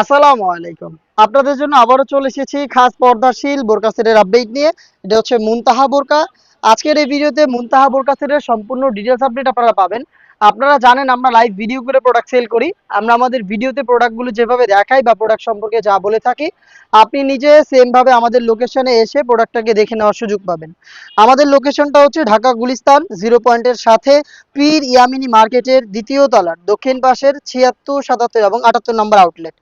আসসালামু আলাইকুম। আপনাদের জন্য আবারও চলে এসেছি খাস পর্দাশীল বোরকা সেটের আপডেট নিয়ে। এটা হচ্ছে মুনতাহা বোরকা। আজকের এই ভিডিওতে মুনতাহা বোরকা সেটের সম্পূর্ণ ডিটেলস আপডেট আপনারা পাবেন। আপনারা জানেন, আমরা লাইভ ভিডিও করে প্রোডাক্ট সেল করি। আমরা আমাদের ভিডিওতে প্রোডাক্টগুলো যেভাবে দেখাই বা প্রোডাক্ট সম্পর্কে যা বলে থাকি, আপনি নিজে সেম ভাবে আমাদের লোকেশনে এসে প্রোডাক্টটাকে দেখে নেওয়ার সুযোগ পাবেন। আমাদের লোকেশনটা হচ্ছে ঢাকা গুলিস্তান জিরো পয়েন্টের সাথে পীর ইয়ামিনী মার্কেটের দ্বিতীয় তলার, দক্ষিণ পাশের ছিয়াত্তর, সাতাত্তর এবং আটাত্তর নম্বর আউটলেট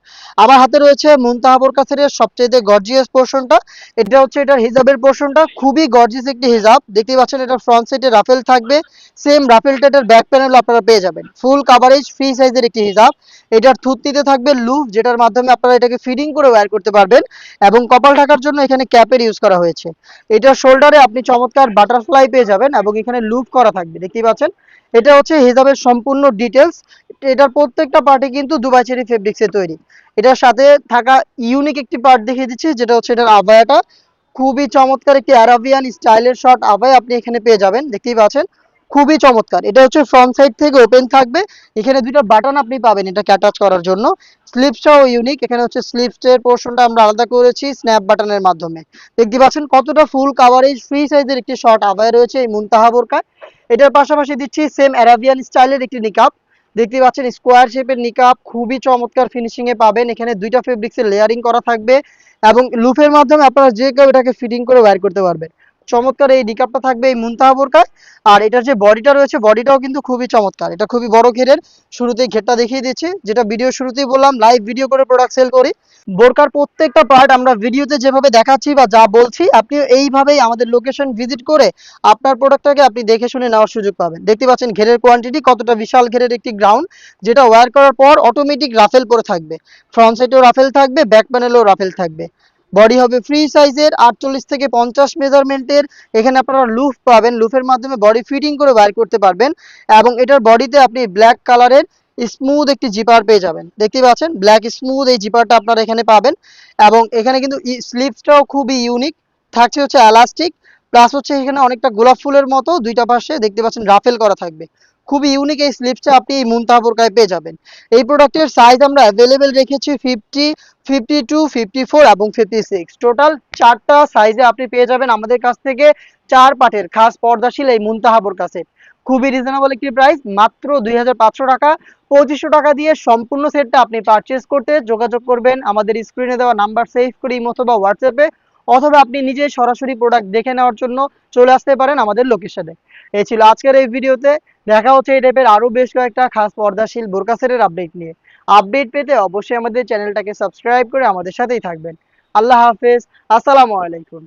আমার হাতে রয়েছে মুনতাহাবুর কাছের সবচেয়ে গর্জিয়াস পোর্শনটা এটা হচ্ছে এটার হিজাবের পোর্শনটা খুবই গর্জিয়াস একটি হিজাব। দেখতে পাচ্ছেন, এটা ফ্রন্ট সাইডে রাফেল থাকবে। সেম রাফেলটা এটার ব্যাক প্যানেল আপনারা পেয়ে যাবেন। ফুল কাভারেজ ফ্রি সাইজের একটি হিজাব। এটার থুতনিতে থাকবে লুফ যেটার মাধ্যমে আপনারা এটাকে ফিডিং করে ওয়্যার করতে পারবেন এবং কপাল ঢাকার জন্য এখানে ক্যাপের ইউজ করা হয়েছে। এটার শোল্ডারে আপনি চমৎকার বাটারফ্লাই পেয়ে যাবেন এবং এখানে লুপ করা থাকবে। দেখতেই পাচ্ছেন? এটা হচ্ছে হিজাবের সম্পূর্ণ ডিটেলস এটার প্রত্যেকটা পার্টি কিন্তু দুবাই চেরি ফেব্রিক্সে তৈরি। এটার সাথে থাকা ইউনিক একটি পার্ট দেখিয়ে দিচ্ছি, যেটা হচ্ছে এটার আবায়াটা খুবই চমৎকার একটি আরাবিয়ান স্টাইলের শর্ট আবায় আপনি এখানে পেয়ে যাবেন, দেখতেই পাচ্ছেন? খুবই চমৎকার। এটা হচ্ছে ফ্রন্ট সাইড থেকে ওপেন থাকবে। এখানে দুটো বাটন আপনি পাবেন এটাকে অ্যাটাচ করার জন্য। স্লিপসটাও ইউনিক এখানে হচ্ছে স্লিপসের পোর্শনটা আমরা আলাদা করেছি স্ন্যাপ বাটনের মাধ্যমে। দেখতে পাচ্ছেন কতটা ফুল কাভারেজ ফ্রি সাইজের একটি শর্ট আবায় রয়েছে এই মুনতাহা বোরকায়। এটার পাশাপাশি দিচ্ছি সেম অ্যারাবিয়ান স্টাইলের একটি নিকাপ দেখতে পাচ্ছেন স্কোয়ার শেপের নিকাপ খুবই চমৎকার ফিনিশিং এ পাবেন। এখানে দুইটা ফেব্রিক্সের লেয়ারিং করা থাকবে এবং লুফের মাধ্যমে আপনারা যে কেউ এটাকে ফিটিং করে ওয়্যার করতে পারবেন। চমৎকার এই নিকাপটা থাকবে এই মুনতাহা বোরকায় আর এটার যে বডিটা রয়েছে বডিটাও কিন্তু খুবই চমৎকার। এটা খুবই বড় ঘেরের। শুরুতেই ঘেরটা দেখিয়ে দিচ্ছি। যেটা ভিডিও শুরুতেই বললাম লাইভ ভিডিও করে প্রোডাক্ট সেল করি। বোরকার প্রত্যেকটা পার্ট আমরা ভিডিওতে যেভাবে দেখাচ্ছি বা যা বলছি আপনি এইভাবেই আমাদের লোকেশন ভিজিট করে আপনার প্রোডাক্টটাকে আপনি দেখে শুনে নেওয়ার সুযোগ পাবেন। দেখতে পাচ্ছেন ঘেরের কোয়ান্টিটি কতটা বিশাল ঘেরের একটি গ্রাউন্ড যেটা ওয়্যার করার পর অটোমেটিক রাফেল পরে থাকবে। ফ্রন্ট সাইডেও রাফেল থাকবে ব্যাক প্যানেলেও রাফেল থাকবে। বডি হবে ফ্রি সাইজের আটচল্লিশ থেকে পঞ্চাশ মেজারমেন্টের এখানে আপনারা লুফ পাবেন লুফের মাধ্যমে বডি ফিটিং করে বাইর করতে পারবেন। এবং এটার বডিতে আপনি ব্ল্যাক কালারের স্মুথ একটি জিপার পেয়ে যাবেন। দেখতে পাচ্ছেন? ব্ল্যাক স্মুথ এই জিপারটা আপনারা এখানে পাবেন। এবং এখানে কিন্তু স্লিপসটাও খুবই ইউনিক থাকছে হচ্ছে এলাস্টিক প্লাস হচ্ছে এখানে অনেকটা গোলাপ ফুলের মতো দুইটা পাশে। দেখতে পাচ্ছেন রাফেল করা থাকবে। খুবই ইউনিক এই স্লিপসটা আপনি এই মুনতাহা বোরকায় পেয়ে যাবেন। এই প্রোডাক্টের সাইজ আমরা অ্যাভেলেবেল রেখেছি fifty fifty two fifty four এবং ফিফটি সিক্স টোটাল চারটা সাইজে আপনি পেয়ে যাবেন আমাদের কাছ থেকে চার পাটের খাস পর্দাশীল এই মুনতাহাবুর কাছে। খুবই রিজনেবল একটি প্রাইস মাত্র দুই হাজার পাঁচশো টাকা। পঁচিশশো টাকা দিয়ে সম্পূর্ণ সেটটা আপনি পারচেস করতে যোগাযোগ করবেন। আমাদের স্ক্রিনে দেওয়া নাম্বার সেভ করে অথবা হোয়াটসঅ্যাপে অথবা আপনি নিজে সরাসরি প্রোডাক্ট দেখে নেওয়ার জন্য চলে আসতে পারেন আমাদের লোকেশনে এই ছিল আজকের এই ভিডিওতে। দেখা হচ্ছে এই টাইপের আরও বেশ কয়েকটা খাস পর্দাশীল বোরকাসেরের আপডেট নিয়ে। আপডেট পেতে অবশ্যই আমাদের চ্যানেলটাকে সাবস্ক্রাইব করে আমাদের সাথেই থাকবেন। আল্লাহ হাফেজ। আসসালামু আলাইকুম।